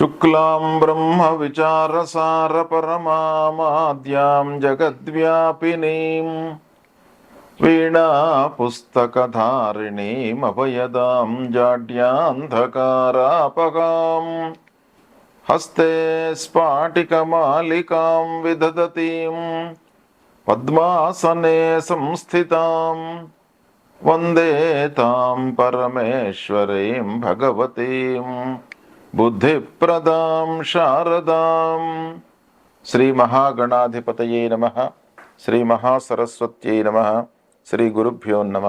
శుక్లాం బ్రహ్మ విచారసార పరమాద్యాం జగద్వ్యాపినీం. వీణాపుస్తకధారిణీమభయదాం జాడ్యాంధకారాపకాం హస్తే స్ఫాటికమాలికాం విదదతీం. పద్మాసనే సంస్థితాం. వందే తాం పరమేశ్వరీం భగవతీం. బుద్ధిప్రదాం శారదాం. శ్రీ మహాగణాధిపతయే నమ. శ్రీ మహాసరస్వత్యై నమ. శ్రీ గురుభ్యో నమ.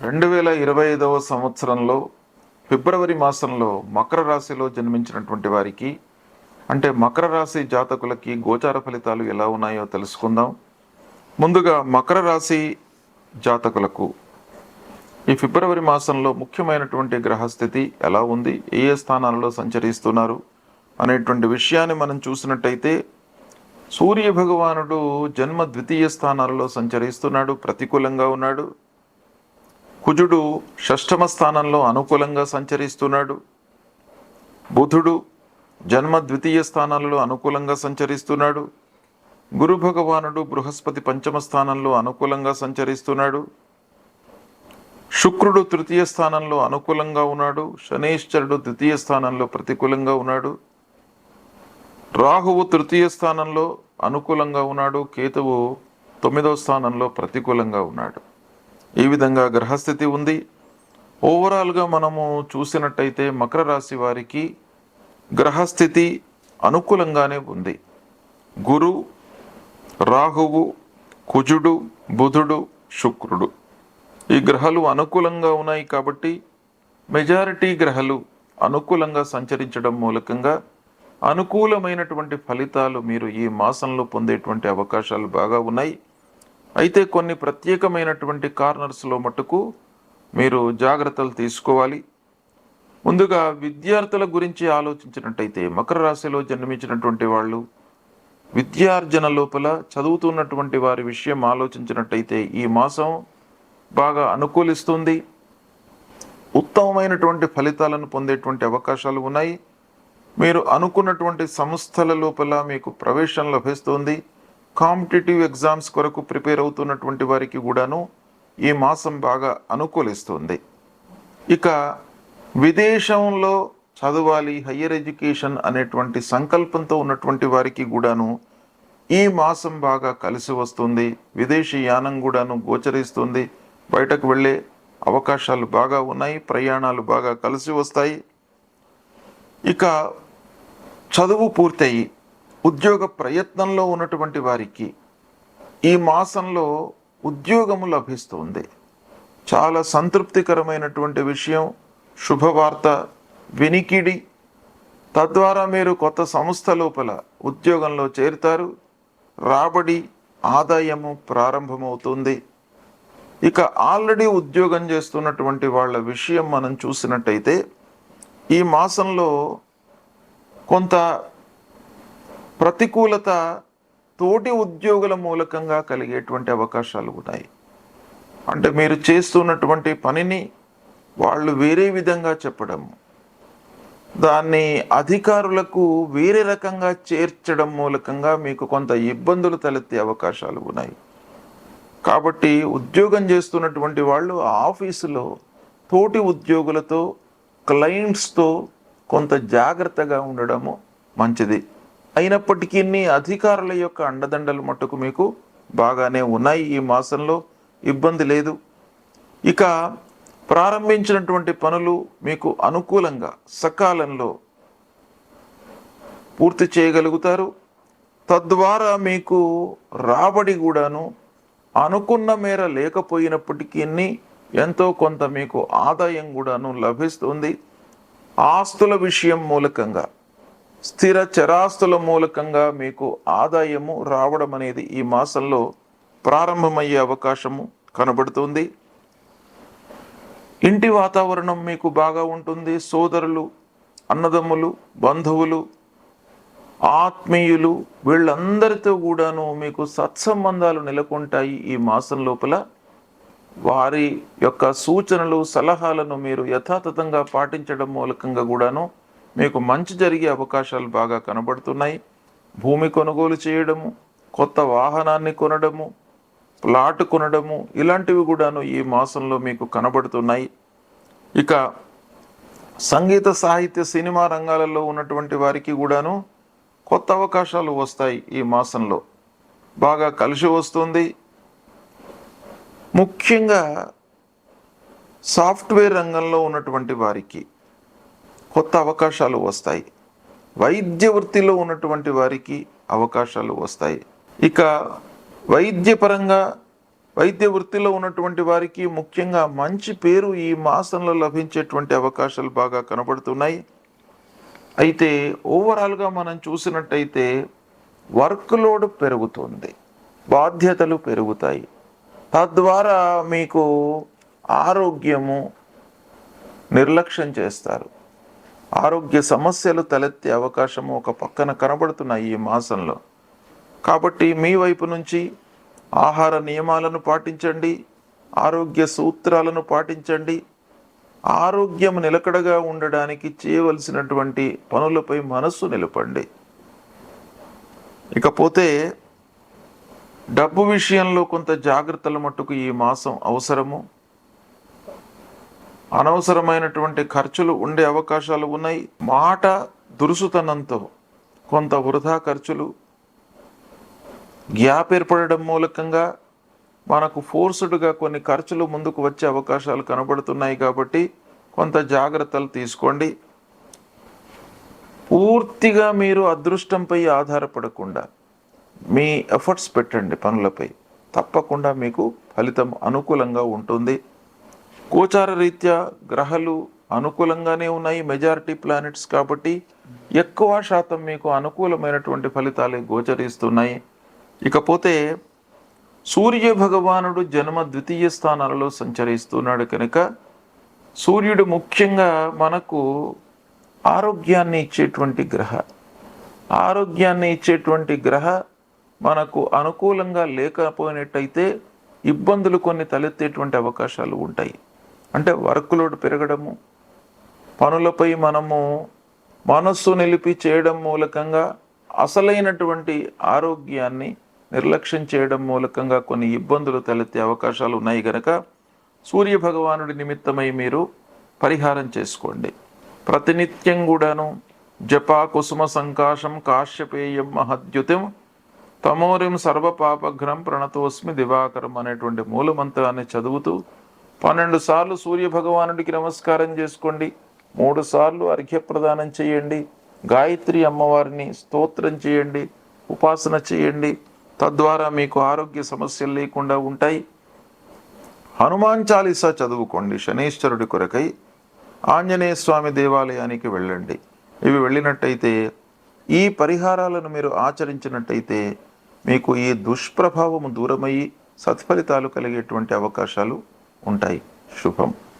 రెండు వేల ఇరవై ఐదవ సంవత్సరంలో ఫిబ్రవరి మాసంలో మకర రాశిలో జన్మించినటువంటి వారికి అంటే మకర రాశి జాతకులకి గోచార ఫలితాలు ఎలా ఉన్నాయో తెలుసుకుందాం. ముందుగా మకర రాశి జాతకులకు ఈ ఫిబ్రవరి మాసంలో ముఖ్యమైనటువంటి గ్రహస్థితి ఎలా ఉంది? ఏ ఏ స్థానాలలో సంచరిస్తున్నారు? అనేటువంటి విషయాన్ని మనం చూసినట్టయితే సూర్య భగవానుడు జన్మ ద్వితీయ స్థానాలలో సంచరిస్తున్నాడు ప్రతికూలంగా ఉన్నాడు. కుజుడు షష్టమ స్థానంలో అనుకూలంగా సంచరిస్తున్నాడు. బుధుడు జన్మ ద్వితీయ స్థానాలలో అనుకూలంగా సంచరిస్తున్నాడు. గురు భగవానుడు బృహస్పతి పంచమ స్థానంలో అనుకూలంగా సంచరిస్తున్నాడు. శుక్రుడు తృతీయ స్థానంలో అనుకూలంగా ఉన్నాడు. శనేశ్వరుడు ద్వితీయ స్థానంలో ప్రతికూలంగా ఉన్నాడు. రాహువు తృతీయ స్థానంలో అనుకూలంగా ఉన్నాడు. కేతువు తొమ్మిదవ స్థానంలో ప్రతికూలంగా ఉన్నాడు. ఈ విధంగా గ్రహస్థితి ఉంది. ఓవరాల్గా మనము చూసినట్టయితే మకర రాశి వారికి గ్రహస్థితి అనుకూలంగానే ఉంది. గురు రాహువు కుజుడు బుధుడు శుక్రుడు. ఈ గ్రహాలు అనుకూలంగా ఉన్నాయి కాబట్టి మెజారిటీ గ్రహాలు అనుకూలంగా సంచరించడం మూలకంగా అనుకూలమైనటువంటి ఫలితాలు మీరు ఈ మాసంలో పొందేటువంటి అవకాశాలు బాగా ఉన్నాయి. అయితే కొన్ని ప్రత్యేకమైనటువంటి కార్నర్స్లో మటుకు మీరు జాగ్రత్తలు తీసుకోవాలి. ముందుగా విద్యార్థుల గురించి ఆలోచించినట్టయితే మకర రాశిలో జన్మించినటువంటి వాళ్ళు విద్యార్జన లోపల చదువుతున్నటువంటి వారి విషయం ఆలోచించినట్టయితే ఈ మాసం బాగా అనుకూలిస్తుంది. ఉత్తమమైనటువంటి ఫలితాలను పొందేటువంటి అవకాశాలు ఉన్నాయి. మీరు అనుకున్నటువంటి సంస్థల లోపల మీకు ప్రవేశం లభిస్తుంది. కాంపిటేటివ్ ఎగ్జామ్స్ కొరకు ప్రిపేర్ అవుతున్నటువంటి వారికి కూడాను ఈ మాసం బాగా అనుకూలిస్తుంది. ఇక విదేశంలో చదవాలి హయ్యర్ ఎడ్యుకేషన్ అనేటువంటి సంకల్పంతో ఉన్నటువంటి వారికి కూడాను ఈ మాసం బాగా కలిసి వస్తుంది. విదేశీ యానం కూడాను గోచరిస్తుంది. బయటకు వెళ్ళే అవకాశాలు బాగా ఉన్నాయి ప్రయాణాలు బాగా కలిసి వస్తాయి. ఇక చదువు పూర్తయి ఉద్యోగ ప్రయత్నంలో ఉన్నటువంటి వారికి ఈ మాసంలో ఉద్యోగము లభిస్తుంది. చాలా సంతృప్తికరమైనటువంటి విషయం శుభవార్త వినికిడి. తద్వారా మీరు కొత్త సంస్థ లోపల ఉద్యోగంలో చేరుతారు. రాబడి ఆదాయము ప్రారంభమవుతుంది. ఇక ఆల్రెడీ ఉద్యోగం చేస్తున్నటువంటి వాళ్ళ విషయం మనం చూసినట్టయితే ఈ మాసంలో కొంత ప్రతికూలత తోటి ఉద్యోగుల మూలకంగా కలిగేటువంటి అవకాశాలు ఉన్నాయి. అంటే మీరు చేస్తున్నటువంటి పనిని వాళ్ళు వేరే విధంగా చెప్పడం దాన్ని అధికారులకు వేరే రకంగా చేర్చడం మూలకంగా మీకు కొంత ఇబ్బందులు తలెత్తే అవకాశాలు ఉన్నాయి. కాబట్టి ఉద్యోగం చేస్తున్నటువంటి వాళ్ళు ఆఫీసులో తోటి ఉద్యోగులతో క్లయింట్స్తో కొంత జాగ్రత్తగా ఉండడము మంచిది. అయినప్పటికీ అధికారుల యొక్క అండదండలు మట్టుకు మీకు బాగానే ఉన్నాయి ఈ మాసంలో. ఇబ్బంది లేదు. ఇక ప్రారంభించినటువంటి పనులు మీకు అనుకూలంగా సకాలంలో పూర్తి చేయగలుగుతారు. తద్వారా మీకు రాబడి కూడాను అనుకున్న మేర లేకపోయినప్పటికీ ఎంతో కొంత మీకు ఆదాయం కూడాను లభిస్తుంది. ఆస్తుల విషయం మూలకంగా స్థిర చరాస్తుల మూలకంగా మీకు ఆదాయము రావడం అనేది ఈ మాసంలో ప్రారంభమయ్యే అవకాశము కనబడుతుంది. ఇంటి వాతావరణం మీకు బాగా ఉంటుంది. సోదరులు అన్నదమ్ములు బంధువులు ఆత్మీయులు వీళ్ళందరితో కూడాను మీకు సత్సంబంధాలు నెలకొంటాయి ఈ మాసం లోపల. వారి యొక్క సూచనలు సలహాలను మీరు యథాతథంగా పాటించడం మూలకంగా కూడాను మీకు మంచి జరిగే అవకాశాలు బాగా కనబడుతున్నాయి. భూమి కొనుగోలు చేయడము కొత్త వాహనాన్ని కొనడము ప్లాట్ కొనడము ఇలాంటివి కూడాను ఈ మాసంలో మీకు కనబడుతున్నాయి. ఇక సంగీత సాహిత్య సినిమా రంగాలలో ఉన్నటువంటి వారికి కూడాను కొత్త అవకాశాలు వస్తాయి ఈ మాసంలో. బాగా కలిసి వస్తుంది. ముఖ్యంగా సాఫ్ట్వేర్ రంగంలో ఉన్నటువంటి వారికి కొత్త అవకాశాలు వస్తాయి. వైద్య వృత్తిలో ఉన్నటువంటి వారికి అవకాశాలు వస్తాయి. ఇక వైద్యపరంగా వైద్య వృత్తిలో ఉన్నటువంటి వారికి ముఖ్యంగా మంచి పేరు ఈ మాసంలో లభించేటువంటి అవకాశాలు బాగా కనబడుతున్నాయి. అయితే ఓవరాల్గా మనం చూసినట్టయితే వర్క్ లోడ్ పెరుగుతుంది బాధ్యతలు పెరుగుతాయి. తద్వారా మీకు ఆరోగ్యము నిర్లక్ష్యం చేస్తారు. ఆరోగ్య సమస్యలు తలెత్తే అవకాశము ఒక పక్కన కనబడుతున్నాయి ఈ మాసంలో. కాబట్టి మీ వైపు నుంచి ఆహార నియమాలను పాటించండి ఆరోగ్య సూత్రాలను పాటించండి ఆరోగ్యం నిలకడగా ఉండడానికి చేయవలసినటువంటి పనులపై మనస్సు నిలపండి. ఇకపోతే డబ్బు విషయంలో కొంత జాగ్రత్తల మట్టుకు ఈ మాసం అవసరము. అనవసరమైనటువంటి ఖర్చులు ఉండే అవకాశాలు ఉన్నాయి. మాట దురుసుతనంతో కొంత వృధా ఖర్చులు గ్యాప్ ఏర్పడడం మూలకంగా మనకు ఫోర్స్డ్గా కొన్ని ఖర్చులు ముందుకు వచ్చే అవకాశాలు కనబడుతున్నాయి కాబట్టి కొంత జాగ్రత్తలు తీసుకోండి. పూర్తిగా మీరు అదృష్టంపై ఆధారపడకుండా మీ ఎఫర్ట్స్ పెట్టండి పనులపై. తప్పకుండా మీకు ఫలితం అనుకూలంగా ఉంటుంది. గోచార రీత్యా గ్రహాలు అనుకూలంగానే ఉన్నాయి మెజారిటీ ప్లానెట్స్ కాబట్టి ఎక్కువ శాతం మీకు అనుకూలమైనటువంటి ఫలితాలే గోచరిస్తున్నాయి. ఇకపోతే సూర్య భగవానుడు జన్మ ద్వితీయ స్థానాలలో సంచరిస్తున్నాడు కనుక సూర్యుడు ముఖ్యంగా మనకు ఆరోగ్యాన్ని ఇచ్చేటువంటి గ్రహ. ఆరోగ్యాన్ని ఇచ్చేటువంటి గ్రహ మనకు అనుకూలంగా లేకపోయినట్టయితే ఇబ్బందులు కొన్ని తలెత్తేటువంటి అవకాశాలు ఉంటాయి. అంటే వర్క్ లోడ్ పెరగడము పనులపై మనము మనస్సు నిలిపి చేయడం మూలకంగా అసలైనటువంటి ఆరోగ్యాన్ని నిర్లక్ష్యం చేయడం మూలకంగా కొన్ని ఇబ్బందులు తలెత్తే అవకాశాలు ఉన్నాయి గనక సూర్య భగవానుడి నిమిత్తమై మీరు పరిహారం చేసుకోండి. ప్రతినిత్యం కూడాను జపా కుసుమ సంకాశం కాశ్యపేయం మహద్యుతిం తమోరిం సర్వపాపఘ్నం ప్రణతోస్మి దివాకరం అనేటువంటి మూలమంత్రాన్ని చదువుతూ పన్నెండు సార్లు సూర్య భగవానుడికి నమస్కారం చేసుకోండి. మూడు సార్లు అర్ఘ్యప్రదానం చేయండి. గాయత్రి అమ్మవారిని స్తోత్రం చేయండి. ఉపాసన చేయండి. తద్వారా మీకు ఆరోగ్య సమస్యలు లేకుండా ఉంటాయి. హనుమాన్ చాలీసా చదువుకోండి. శనీశ్వరుడి కొరకై ఆంజనేయ స్వామి దేవాలయానికి వెళ్ళండి. ఇవి వెళ్ళినట్టయితే ఈ పరిహారాలను మీరు ఆచరించినట్టయితే మీకు ఈ దుష్ప్రభావము దూరమయ్యి సత్ఫలితాలు కలిగేటువంటి అవకాశాలు ఉంటాయి. శుభం.